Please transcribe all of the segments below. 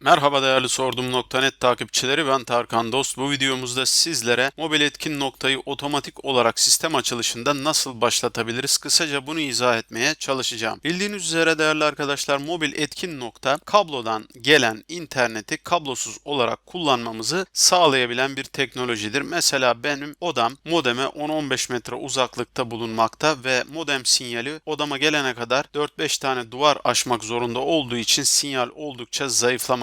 Merhaba değerli sordum.net takipçileri ben Tarkan Dost. Bu videomuzda sizlere mobil etkin noktayı otomatik olarak sistem açılışında nasıl başlatabiliriz? Kısaca bunu izah etmeye çalışacağım. Bildiğiniz üzere değerli arkadaşlar mobil etkin nokta kablodan gelen interneti kablosuz olarak kullanmamızı sağlayabilen bir teknolojidir. Mesela benim odam modeme 10-15 metre uzaklıkta bulunmakta ve modem sinyali odama gelene kadar 4-5 tane duvar aşmak zorunda olduğu için sinyal oldukça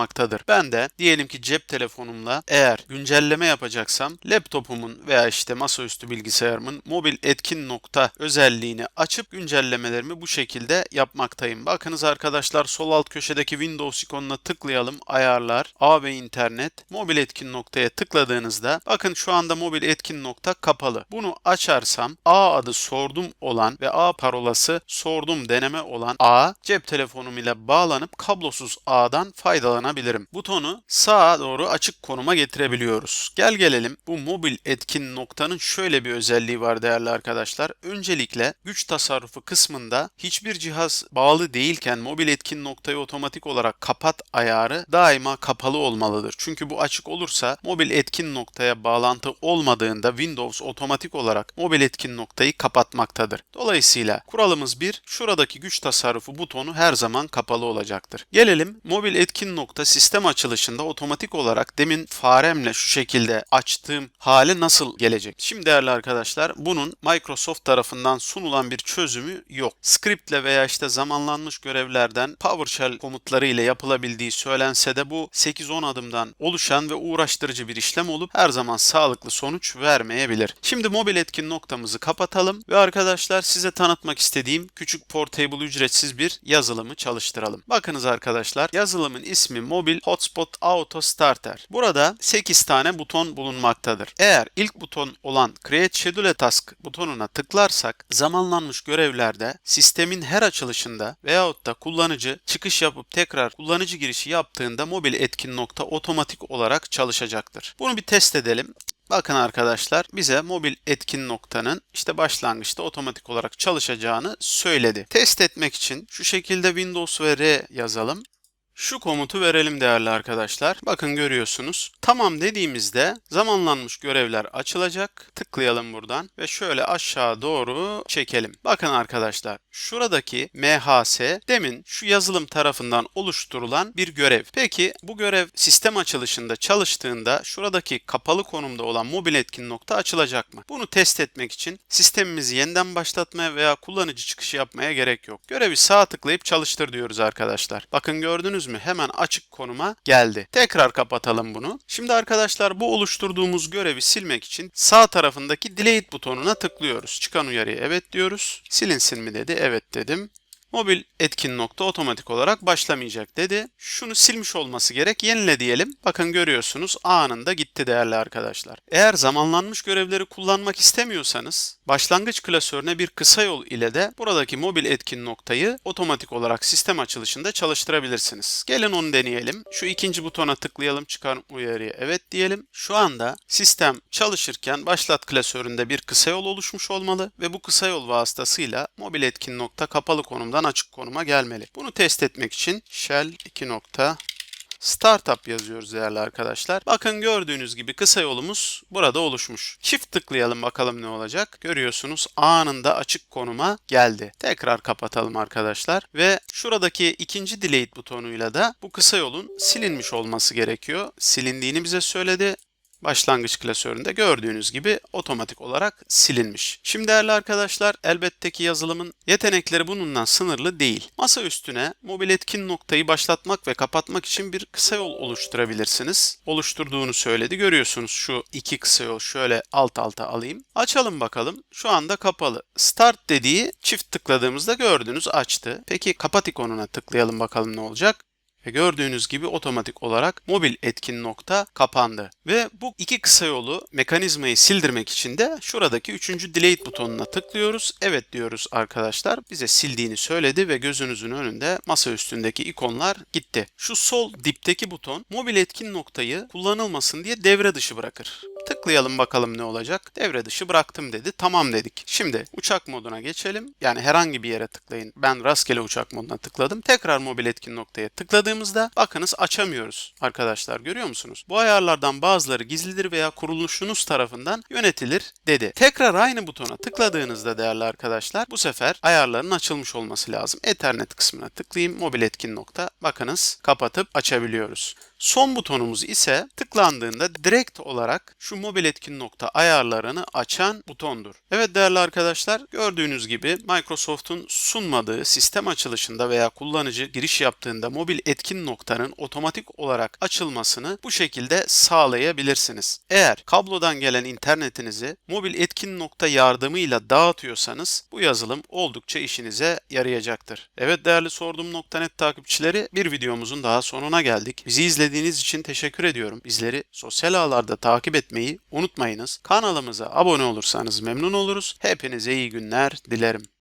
zayıflamaktadır. Ben de diyelim ki cep telefonumla eğer güncelleme yapacaksam laptopumun veya işte masaüstü bilgisayarımın mobil etkin nokta özelliğini açıp güncellemelerimi bu şekilde yapmaktayım. Bakınız arkadaşlar sol alt köşedeki Windows ikonuna tıklayalım. Ayarlar, ağ ve internet, mobil etkin noktaya tıkladığınızda bakın şu anda mobil etkin nokta kapalı. Bunu açarsam ağ adı sordum olan ve ağ parolası sordum deneme olan ağ cep telefonum ile bağlanıp kablosuz ağdan faydalanabilirim. Butonu sağa doğru açık konuma getirebiliyoruz. Gel gelelim bu mobil etkin noktanın şöyle bir özelliği var değerli arkadaşlar. Öncelikle güç tasarrufu kısmında hiçbir cihaz bağlı değilken mobil etkin noktayı otomatik olarak kapat ayarı daima kapalı olmalıdır. Çünkü bu açık olursa mobil etkin noktaya bağlantı olmadığında Windows otomatik olarak mobil etkin noktayı kapatmaktadır. Dolayısıyla kuralımız bir, şuradaki güç tasarrufu butonu her zaman kapalı olacaktır. Gelelim mobil etkin nokta sistem açılışında otomatik olarak demin faremle şu şekilde açtığım hale nasıl gelecek? Şimdi değerli arkadaşlar bunun Microsoft tarafından sunulan bir çözümü yok. Scriptle veya işte zamanlanmış görevlerden PowerShell komutları ile yapılabildiği söylense de bu 8-10 adımdan oluşan ve uğraştırıcı bir işlem olup her zaman sağlıklı sonuç vermeyebilir. Şimdi mobil etkin noktamızı kapatalım ve arkadaşlar size tanıtmak istediğim küçük portable ücretsiz bir yazılımı çalıştıralım. Bakınız arkadaşlar yazılımın ismi Mobil Hotspot Auto Starter. Burada 8 tane buton bulunmaktadır. Eğer ilk buton olan Create Schedule Task butonuna tıklarsak zamanlanmış görevlerde sistemin her açılışında veyahut da kullanıcı çıkış yapıp tekrar kullanıcı girişi yaptığında mobil etkin nokta otomatik olarak çalışacaktır. Bunu bir test edelim. Bakın arkadaşlar bize mobil etkin noktanın işte başlangıçta otomatik olarak çalışacağını söyledi. Test etmek için şu şekilde Windows ve R yazalım. Şu komutu verelim değerli arkadaşlar. Bakın görüyorsunuz. Tamam dediğimizde zamanlanmış görevler açılacak. Tıklayalım buradan ve şöyle aşağı doğru çekelim. Bakın arkadaşlar şuradaki MHS demin şu yazılım tarafından oluşturulan bir görev. Peki bu görev sistem açılışında çalıştığında şuradaki kapalı konumda olan mobil etkin nokta açılacak mı? Bunu test etmek için sistemimizi yeniden başlatmaya veya kullanıcı çıkışı yapmaya gerek yok. Görevi sağ tıklayıp çalıştır diyoruz arkadaşlar. Bakın gördünüz mü? Hemen açık konuma geldi. Tekrar kapatalım bunu. Şimdi arkadaşlar bu oluşturduğumuz görevi silmek için sağ tarafındaki delete butonuna tıklıyoruz. Çıkan uyarıya evet diyoruz. Silinsin mi dedi. Evet dedim. Mobil etkin nokta otomatik olarak başlamayacak dedi. Şunu silmiş olması gerek. Yenile diyelim. Bakın görüyorsunuz anında gitti değerli arkadaşlar. Eğer zamanlanmış görevleri kullanmak istemiyorsanız başlangıç klasörüne bir kısa yol ile de buradaki mobil etkin noktayı otomatik olarak sistem açılışında çalıştırabilirsiniz. Gelin onu deneyelim. Şu ikinci butona tıklayalım çıkan uyarıya evet diyelim. Şu anda sistem çalışırken başlat klasöründe bir kısa yol oluşmuş olmalı ve bu kısa yol vasıtasıyla mobil etkin nokta kapalı konumdan açık konuma gelmeli. Bunu test etmek için shell 2 nokta Startup yazıyoruz değerli arkadaşlar. Bakın gördüğünüz gibi kısa yolumuz burada oluşmuş. Çift tıklayalım bakalım ne olacak. Görüyorsunuz anında açık konuma geldi. Tekrar kapatalım arkadaşlar ve şuradaki ikinci delete butonuyla da bu kısa yolun silinmiş olması gerekiyor. Silindiğini bize söyledi başlangıç klasöründe gördüğünüz gibi otomatik olarak silinmiş. Şimdi değerli arkadaşlar elbette ki yazılımın yetenekleri bununla sınırlı değil. Masa üstüne mobil etkin noktayı başlatmak ve kapatmak için bir kısa yol oluşturabilirsiniz. Oluşturduğunu söyledi. Görüyorsunuz şu iki kısa yol şöyle alt alta alayım. Açalım bakalım. Şu anda kapalı. Start dediği çift tıkladığımızda gördünüz açtı. Peki kapat ikonuna tıklayalım bakalım ne olacak. Ve gördüğünüz gibi otomatik olarak mobil etkin nokta kapandı. Ve bu iki kısa yolu mekanizmayı sildirmek için de şuradaki üçüncü delete butonuna tıklıyoruz. Evet diyoruz arkadaşlar. Bize sildiğini söyledi ve gözünüzün önünde masa üstündeki ikonlar gitti. Şu sol dipteki buton mobil etkin noktayı kullanılmasın diye devre dışı bırakır. Tıklayalım bakalım ne olacak. Devre dışı bıraktım dedi. Tamam dedik. Şimdi uçak moduna geçelim. Yani herhangi bir yere tıklayın. Ben rastgele uçak moduna tıkladım. Tekrar mobil etkin noktaya tıkladığımızda bakınız açamıyoruz arkadaşlar. Görüyor musunuz? Bu ayarlardan bazıları gizlidir veya kuruluşunuz tarafından yönetilir dedi. Tekrar aynı butona tıkladığınızda değerli arkadaşlar bu sefer ayarların açılmış olması lazım. Ethernet kısmına tıklayayım. Mobil etkin nokta. Bakınız kapatıp açabiliyoruz. Son butonumuz ise tıklandığında direkt olarak şu mobil etkin nokta ayarlarını açan butondur. Evet değerli arkadaşlar gördüğünüz gibi Microsoft'un sunmadığı sistem açılışında veya kullanıcı giriş yaptığında mobil etkin noktanın otomatik olarak açılmasını bu şekilde sağlayabilirsiniz. Eğer kablodan gelen internetinizi mobil etkin nokta yardımıyla dağıtıyorsanız bu yazılım oldukça işinize yarayacaktır. Evet değerli sordum.net takipçileri bir videomuzun daha sonuna geldik. Bizi izlediğiniz için teşekkür ediyorum. Bizleri sosyal ağlarda takip etmeyi unutmayınız. Kanalımıza abone olursanız memnun oluruz. Hepinize iyi günler dilerim.